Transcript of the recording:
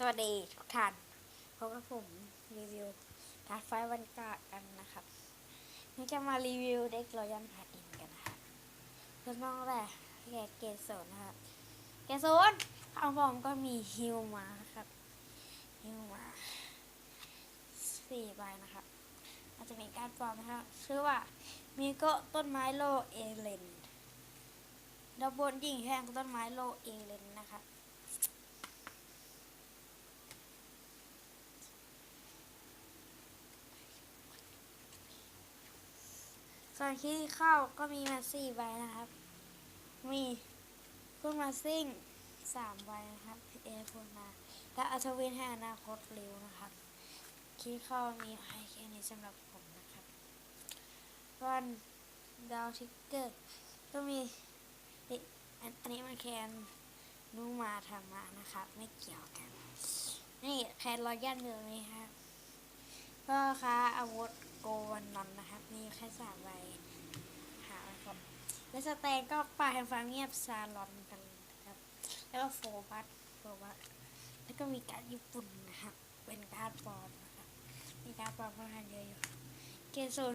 สวัสดีทุกท่านพบกับผมรีวิวการ์ดไฟวันกาดกันนะครับนี่จะมารีวิวเด็กรอยันพาอินกันนะครับเริ่มต้นแรกแกเกสโซนนะครับเกสโซนข้างผมก็มีฮิวมาครับฮิวมาสี่ใบนะครับอาจจะมีการปลอมนะครับชื่อว่ามีกะต้นไม้โลเอเลนดับบนยิงแห้งต้นไม้โลเอเลนนะครับ ส่วนที่เข้าก็มีมาสี่ใบนะครับ มีพุ่นมาซิ่งสามใบนะครับเอพุ่นมาและอัธวินให้อนาคตเร็วนะครับคิดเข้ามีให้แค่นี้สำหรับผมนะครับวันดาวทิกเกอร์ก็มีอันนี้มันแคนนูมาทำมานะครับ ไม่เกี่ยวกัน นี่แคนรอยยันอยู่งนี้ครับก็ค้าอาวุธโกวันนอนนะครับ แค่สามใบหาครับ และสแตนก็ป่าแห่งฟ้าเงียบซาลอนกันนะครับ แล้วก็โฟบัสโฟบัสแล้วก็มีการดญี่ปุ่นนะครับ เป็นการดปลอมนะครับมีการดปลอมค่อนข้างเยอะอยู่ เกมโซน